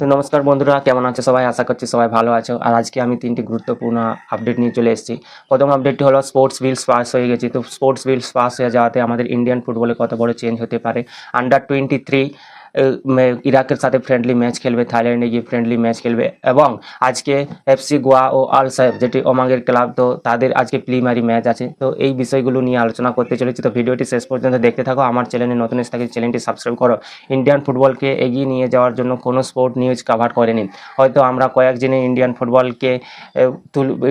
তো নমস্কার বন্ধুরা, কেমন আছো সবাই? আশা করছি সবাই ভালো আছো। আর আজকে আমি তিনটি গুরুত্বপূর্ণ আপডেট নিয়ে চলে এসেছি। প্রথম আপডেটটি হলো স্পোর্টস বিলস পাস হয়ে গেছে। তো স্পোর্টস বিলস পাস হয়ে যাওয়াতে আমাদের ইন্ডিয়ান ফুটবলে কত বড় চেঞ্জ হতে পারে? আন্ডার টোয়েন্টি থ্রি ইরাকের সাথে ফ্রেন্ডলি ম্যাচ খেলবে, থাইল্যান্ডে গিয়ে ফ্রেন্ডলি ম্যাচ খেলবে এবং আজকে এফসি গোয়া ও আল সাহেব, যেটি ওমাঙ্গের ক্লাব তো তাদের আজকে প্রিমারি ম্যাচ আছে। তো এই বিষয়গুলো নিয়ে আলোচনা করতে চলেছি। তো ভিডিওটি শেষ পর্যন্ত দেখতে থাকো। আমার চ্যানেলে নতুন এসে থাকে চ্যানেলটি সাবস্ক্রাইব করো। ইন্ডিয়ান ফুটবলকে এগিয়ে নিয়ে যাওয়ার জন্য কোনো স্পোর্ট নিউজ কাভার করেনি। হয়তো আমরা কয়েকজনে ইন্ডিয়ান ফুটবলকে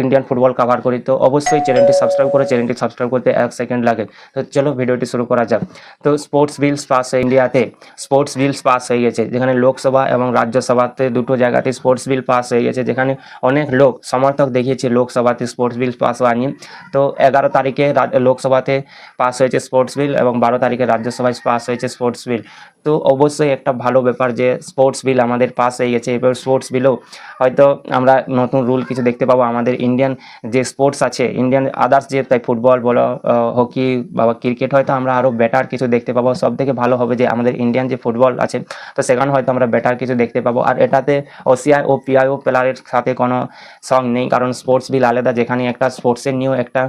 ইন্ডিয়ান ফুটবল কাভার করি। তো অবশ্যই চ্যানেলটি সাবস্ক্রাইব করে। চ্যানেলটি সাবস্ক্রাইব করতে এক সেকেন্ড লাগে। তো চলো ভিডিওটি শুরু করা যাক। তো স্পোর্টস বিলস পাস ইন্ডিয়াতে স্পোর্টস বিলস পাস হয়ে গেছে, যেখানে লোকসভা এবং রাজ্যসভাতে দুটো জায়গাতে স্পোর্টস বিল পাস হয়ে গেছে, যেখানে অনেক লোক, সমর্থক দেখিয়েছে লোকসভাতে স্পোর্টস বিল পাস হয়নি তো এগারো তারিখে লোকসভাতে পাস হয়েছে স্পোর্টস বিল এবং বারো তারিখে রাজ্যসভায় পাস হয়েছে স্পোর্টস বিল তো অবশ্যই একটা ভালো ব্যাপার যে স্পোর্টস বিল আমাদের পাস হয়ে গেছে। এবার স্পোর্টস বিলও হয়তো আমরা নতুন রুল কিছু দেখতে পাবো। আমাদের ইন্ডিয়ান যে স্পোর্টস আছে ইন্ডিয়ান আদার্স যে তাই ফুটবল বলো হকি বা ক্রিকেট হয়তো আমরা আরও বেটার কিছু দেখতে পাবো। সব থেকে ভালো হবে যে আমাদের ইন্ডিয়ান যে ফুটবল আছে, তো সেখানে হয়তো আমরা বেটার কিছু দেখতে পাবো। আর এটাতে ওসিআই ও পিআইও প্লেয়ারের সাথে কোনো সং নেই, কারণ স্পোর্টস বিল আলাদা। যেখানে একটা স্পোর্টসের নিয়েও একটা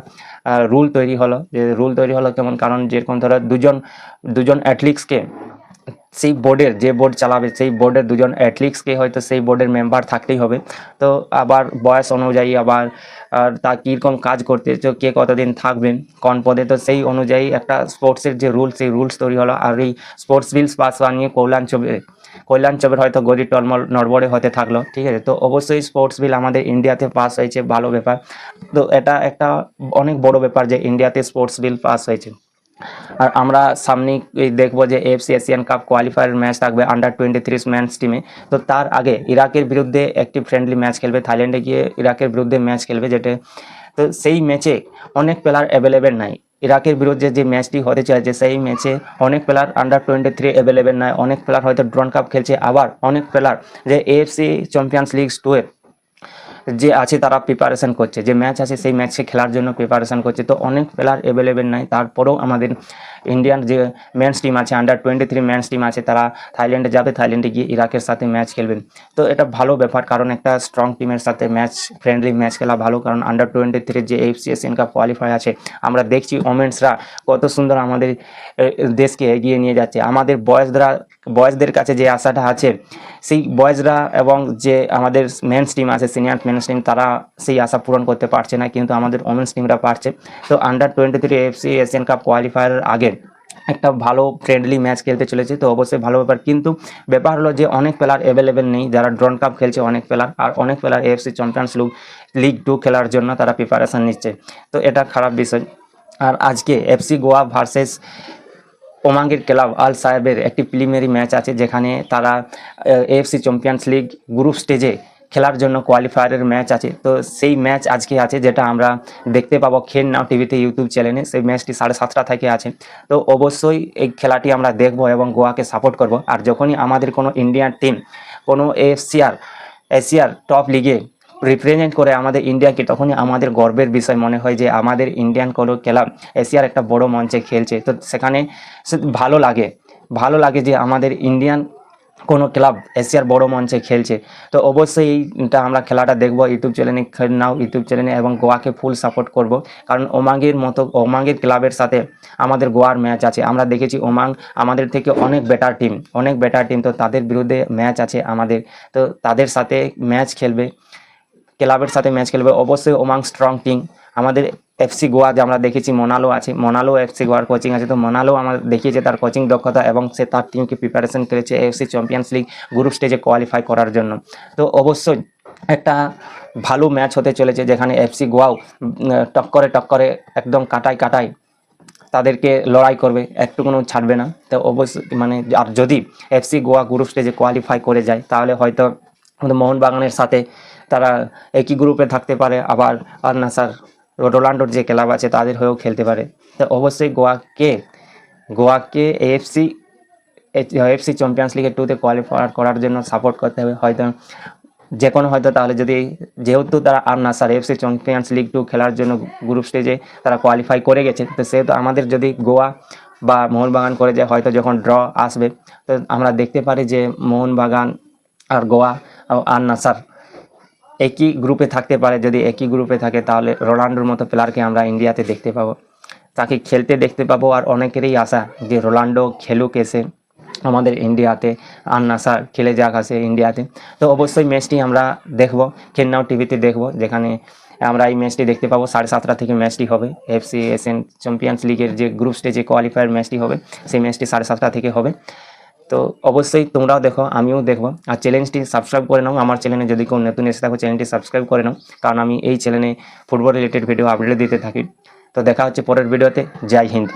রুল তৈরি হলো। যে রুল তৈরি হলো কেমন? কারণ যেরকম ধরো দুজন দুজন অ্যাথলিক্সকে সেই বোর্ডের যে বোর্ড চালাবে, সেই বোর্ডের দুজন অ্যাথলিক্সকে হয়তো সেই বোর্ডের মেম্বার থাকতেই হবে। তো আবার বয়স অনুযায়ী আবার, আর তা কীরকম কাজ করতে, তো কে কতদিন থাকবেন, কোন পদে, তো সেই অনুযায়ী একটা স্পোর্টসের যে রুলস সেই রুলস তৈরি হলো। আর এই স্পোর্টস বিলস পাস হওয়া নিয়ে কল্যাণ চবে কল্যাণ চবের হয়তো গদি টলমল নড়বড়ে হতে থাকল, ঠিক আছে? তো অবশ্যই স্পোর্টস বিল আমাদের ইন্ডিয়াতে পাস হয়েছে, ভালো ব্যাপার। তো এটা একটা অনেক বড় ব্যাপার যে ইন্ডিয়াতে স্পোর্টস বিল পাস হয়েছে। আর আমরা সামনেই এই দেখব যে FC Asian cup qualifier match থাকবে আন্ডার টোয়েন্টি থ্রি ম্যাচ টিমে তো তার আগে ইরাকের বিরুদ্ধে একটি ফ্রেন্ডলি ম্যাচ খেলবে, থাইল্যান্ডে গিয়ে ইরাকের বিরুদ্ধে ম্যাচ খেলবে যেটা। তো সেই ম্যাচে অনেক প্লেয়ার অ্যাভেলেবেল নাই। ইরাকের বিরুদ্ধে যে ম্যাচটি হতে চলেছে সেই ম্যাচে অনেক player under twenty three available নয় অনেক প্লেয়ার হয়তো ড্রন কাপ খেলছে, আবার অনেক প্লেয়ার যে এএফসি চ্যাম্পিয়ন্স লিগ টুয়ে যে আছে তারা প্রিপারেশান করছে, যে ম্যাচ আছে সেই ম্যাচে খেলার জন্য প্রিপারেশন করছে। তো অনেক প্লেয়ার অ্যাভেলেবেল নাই, তারপরেও আমাদের ইন্ডিয়ান যে মেন্স টিম আছে under twenty three men's team আছে, তারা থাইল্যান্ডে যাবে, থাইল্যান্ডে গিয়ে ইরাকের সাথে ম্যাচ খেলবেন তো এটা ভালো ব্যাপার, কারণ একটা স্ট্রং টিমের সাথে ম্যাচ ফ্রেন্ডলি ম্যাচ খেলা ভালো, কারণ আন্ডার টোয়েন্টি থ্রি যে এফসি এশিয়ান কাপ কোয়ালিফাই আছে, আমরা দেখছি ওমেন্সরা কত সুন্দর আমাদের দেশকে এগিয়ে নিয়ে যাচ্ছে। আমাদের বয়েজরা বয়েজদের কাছে যে আশাটা আছে, সেই বয়েজরা এবং যে আমাদের মেন্স টিম আছে সিনিয়র মেন্স টিম তারা সেই আশা পূরণ করতে পারছে না, কিন্তু আমাদের ওমেন্স টিমরা পারছে। তো under twenty three FC Asian cup qualifier আগে একটা ভালো ফ্রেন্ডলি ম্যাচ খেলতে চলেছে, তো অবশ্যই ভালো ব্যাপার। কিন্তু ব্যাপার হলো যে অনেক প্লেয়ার অ্যাভেলেবেল নেই, যারা ড্রন কাপ খেলছে অনেক প্লেয়ার আর অনেক player FC champions league league two খেলার জন্য তারা প্রিপারেশন নিচ্ছে। তো এটা খারাপ বিষয়। আর আজকে এফসি গোয়া ভার্সেস ওমাঙ্গের ক্লাব আল সাহেবের একটি প্রিলিমিনারি ম্যাচ আছে, যেখানে তারা এএফসি চ্যাম্পিয়ন্স লিগ গ্রুপ স্টেজে খেলার জন্য কোয়ালিফায়ারের ম্যাচ আছে। তো সেই ম্যাচ আজকে আছে যেটা আমরা দেখতে পাবো খেল নাও টিভিতে ইউটিউব চ্যানেলে সেই ম্যাচটি সাড়ে সাতটা থেকে আছে। তো অবশ্যই এই খেলাটি আমরা দেখব এবং গোয়াকে সাপোর্ট করব। আর যখনই আমাদের কোনো ইন্ডিয়ান টিম কোনো এফসিআর এশিয়ার টপ লিগে রিপ্রেজেন্ট করে আমাদের ইন্ডিয়াকে তখনই আমাদের গর্বের বিষয় মনে হয় যে আমাদের ইন্ডিয়ান কোনো খেলা এশিয়ার একটা বড় মঞ্চে খেলছে। তো সেখানে ভালো লাগে ভালো লাগে যে আমাদের ইন্ডিয়ান কোনো ক্লাব এশিয়ার বড় মঞ্চে খেলছে। তো অবশ্যই এইটা আমরা খেলাটা দেখব ইউটিউব চ্যানেলে নাও ইউটিউব চ্যানেলে এবং গোয়াকে ফুল সাপোর্ট করব। কারণ ওমাঙ্গের মতো, ওমাঙ্গের ক্লাবের সাথে আমাদের গোয়ার ম্যাচ আছে। আমরা দেখেছি ওমাং আমাদের থেকে অনেক বেটার টিম অনেক বেটার টিম তো তাদের বিরুদ্ধে ম্যাচ আছে আমাদের। তো তাদের সাথে ম্যাচ খেলবে, ক্লাবের সাথে ম্যাচ খেলবে। অবশ্যই ওমাং স্ট্রং টিম আমাদের এফসি গোয়া যে আমরা দেখেছি মোনালো আছে। মোনালো এফসি গোয়ার কোচিং আছে। তো মোনালো আমাদের দেখিয়েছে তার কোচিং দক্ষতা এবং সে তার টিমকে প্রিপারেশন করেছে এফসি চ্যাম্পিয়ন্স লিগ গ্রুপ স্টেজে কোয়ালিফাই করার জন্য। তো অবশ্যই একটা ভালো ম্যাচ হতে চলেছে যেখানে এফসি গোয়াও টক্করে টক্করে একদম কাটায় কাটায় তাদেরকে লড়াই করবে একটু কোনো ছাড়বে না। তো অবশ্যই মানে আর যদি এফসি গোয়া গ্রুপ স্টেজে কোয়ালিফাই করে যায়, তাহলে হয়তো মোহনবাগানের সাথে তারা একই গ্রুপে থাকতে পারে। আবার আর না স্যার রোনাল্ডোর যে ক্লাব আছে তাদের হয়েও খেলতে পারে। তো অবশ্যই গোয়াকে গোয়াকে এএফসি এফসি চ্যাম্পিয়ন্স লিগের টুতে কোয়ালিফাই করার জন্য সাপোর্ট করতে হবে। হয়তো যে কোনো হয়তো তাহলে যদি যেহেতু তারা আর না sir FC champions league two খেলার জন্য গ্রুপ স্টেজে তারা কোয়ালিফাই করে গেছে। তো সেহেতু আমাদের যদি গোয়া বা মোহনবাগান করে যায়, হয়তো যখন ড্র আসবে, তো আমরা দেখতে পারি যে মোহনবাগান আর গোয়া আর নাসার একই গ্রুপে থাকতে পারে, যদি একই গ্রুপে থাকে, তাহলে রোনাল্ডোর মতো প্লেয়ারকে আমরা ইন্ডিয়াতে দেখতে পাবো। তাকে খেলতে দেখতে পাবো, আর অনেকেরই আশা যে রোনাল্ডো খেলুক এসে আমাদের ইন্ডিয়াতে, আর নাসার খেলে যাক আসে ইন্ডিয়াতে। তো অবশ্যই ম্যাচটি আমরা দেখব খেলনাও টিভিতে দেখব, যেখানে আমরা এই ম্যাচটি দেখতে পাবো। সাড়ে সাতটা থেকে ম্যাচটি হবে। এফসি এশিয়ান চ্যাম্পিয়ন্স লিগের যে গ্রুপ স্টেজে কোয়ালিফায়ার ম্যাচটি হবে, সেই ম্যাচটি সাড়ে সাতটা থেকে হবে। তো অবশ্যই তোমরাও দেখো, আমিও দেখব। আর চ্যালেঞ্জটি সাবস্ক্রাইব করে নাও। আমার চ্যানেলে যদি কেউ নতুন এসে থাকো চ্যানেলটি সাবস্ক্রাইব করে নাও। কারণ আমি এই চ্যানেলে ফুটবল রিলেটেড ভিডিও আপডেট দিতে থাকি। তো দেখা হচ্ছে পরের ভিডিওতে জয় হিন্দ।